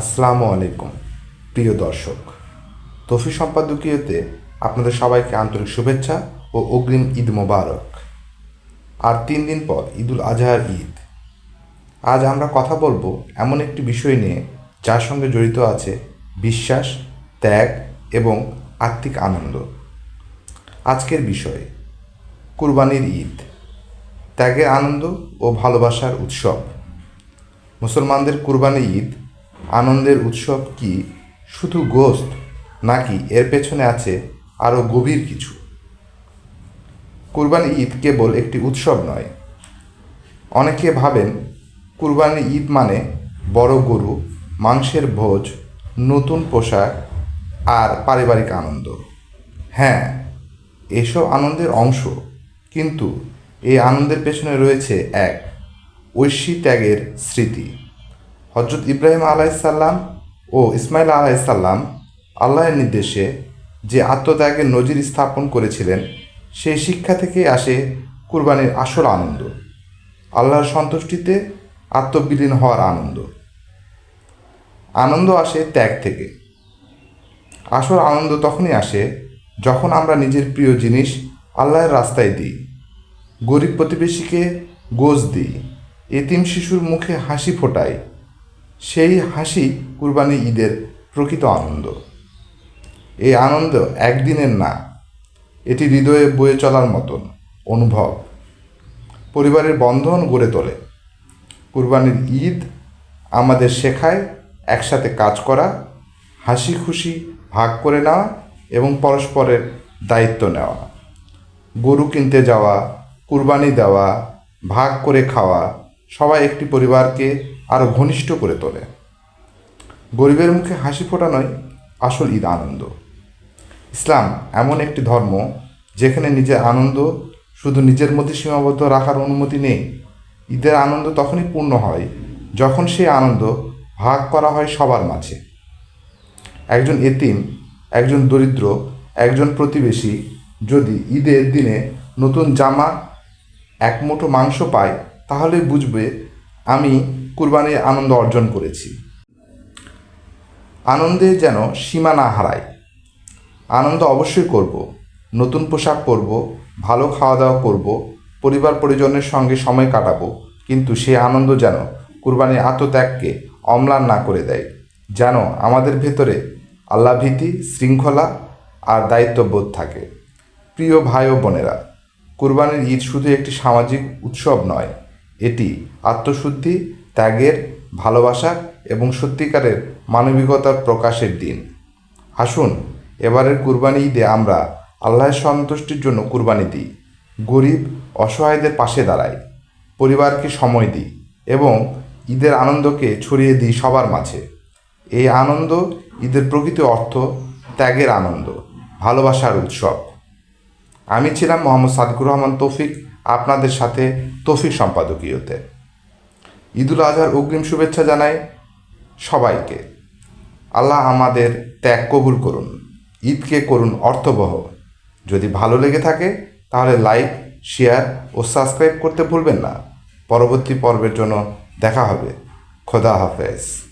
আসসালামু আলাইকুম, প্রিয় দর্শক। তফি সম্পাদকীয়তে আপনাদের সবাইকে আন্তরিক শুভেচ্ছা ও অগ্রিম ঈদ মোবারক। আর তিন দিন পর ঈদুল আজহার ঈদ। আজ আমরা কথা বলব এমন একটি বিষয় নিয়ে, যার সঙ্গে জড়িত আছে বিশ্বাস, ত্যাগ এবং আত্মিক আনন্দ। আজকের বিষয়, কুরবানির ঈদ। ত্যাগের আনন্দ ও ভালোবাসার উৎসব। মুসলমানদের কুরবানি ঈদ, আনন্দের উৎসব কি শুধু গোস্ত নাকি এর পেছনে আছে আরও গভীর কিছু? কুরবানি ঈদ কেবল একটি উৎসব নয়। অনেকে ভাবেন কুরবানি ঈদ মানে বড় গরু, মাংসের ভোজ, নতুন পোশাক আর পারিবারিক আনন্দ। হ্যাঁ এসব আনন্দের অংশ, কিন্তু এই আনন্দের পেছনে রয়েছে এক ঐশী ত্যাগের স্মৃতি। হজরত ইব্রাহিম আলাইসাল্লাম ও ইসমাইল আলাইসাল্লাম আল্লাহর নির্দেশে যে আত্মত্যাগের নজির স্থাপন করেছিলেন, সেই শিক্ষা থেকেই আসে কুরবানির আসল আনন্দ। আল্লাহর সন্তুষ্টিতে আত্মবিলীন হওয়ার আনন্দ। আনন্দ আসে ত্যাগ থেকে। আসল আনন্দ তখনই আসে যখন আমরা নিজের প্রিয় জিনিস আল্লাহর রাস্তায় দিই। গরিব প্রতিবেশীকে গোজ দিই। এতিম শিশুর মুখে হাসি ফোটাই। সেই হাসি কুরবানি ঈদের প্রকৃত আনন্দ। এই আনন্দ একদিনের না, এটি হৃদয়ে বয়ে চলার মতন অনুভব। পরিবারের বন্ধন গড়ে তোলে। কুরবানির ঈদ আমাদের শেখায় একসাথে কাজ করা হাসি খুশি ভাগ করে নেওয়া এবং পরস্পরের দায়িত্ব নেওয়া। গরু কিনতে যাওয়া কুরবানি দেওয়া, ভাগ করে খাওয়া সবাই একটি পরিবারকে আরও ঘনিষ্ঠ করে তোলে। গরিবের মুখে হাসি ফোটানোই আসল ঈদ আনন্দ। ইসলাম এমন একটি ধর্ম যেখানে নিজের আনন্দ শুধু নিজের মধ্যে সীমাবদ্ধ রাখার অনুমতি নেই। ঈদের আনন্দ তখনই পূর্ণ হয় যখন সেই আনন্দ ভাগ করা হয় সবার মাঝে। একজন এতিম, একজন দরিদ্র, একজন প্রতিবেশী যদি ঈদের দিনে নতুন জামা এক মুঠো মাংস পাই তাহলে বুঝবে আমি কুরবানির আনন্দ অর্জন করেছি। আনন্দে যেন সীমা না হারায়। আনন্দ অবশ্যই করব। নতুন পোশাক পরব, ভালো খাওয়া দাওয়া করব, পরিবার পরিজনের সঙ্গে সময় কাটাবো, কিন্তু সেই আনন্দ যেন কুরবানির আত্মত্যাগকে অম্লান না করে দেয়, যেন আমাদের ভেতরে আল্লাভীতি শৃঙ্খলা আর দায়িত্ববোধ থাকে। প্রিয় ভাই ও বোনেরা কুরবানির ঈদ শুধু একটি সামাজিক উৎসব নয়, এটি আত্মশুদ্ধি, ত্যাগের, ভালোবাসা এবং সত্যিকারের মানবিকতার প্রকাশের দিন। আসুন, এবারের কুরবানি ঈদে আমরা আল্লাহর সন্তুষ্টির জন্য কুরবানি দিই। গরিব, অসহায়দের পাশে দাঁড়াই, পরিবারকে সময় দিই এবং ঈদের আনন্দকে ছড়িয়ে দিই সবার মাঝে। এই আনন্দ ঈদের প্রকৃত অর্থ ত্যাগের আনন্দ, ভালোবাসার উৎসব। আমি ছিলাম মোহাম্মদ সাদিকুর রহমান তৌফিক, আপনাদের সাথে তৌফিক সম্পাদকীয়তে। ঈদুল আজহার অগ্রিম শুভেচ্ছা জানাই সবাইকে। আল্লাহ আমাদের ত্যাগ কবুল করুন, ঈদকে করুন অর্থবহ। যদি ভালো লেগে থাকে, তাহলে লাইক, শেয়ার ও সাবস্ক্রাইব করতে ভুলবেন না। পরবর্তী পর্বের জন্য দেখা হবে। খোদা হাফেজ।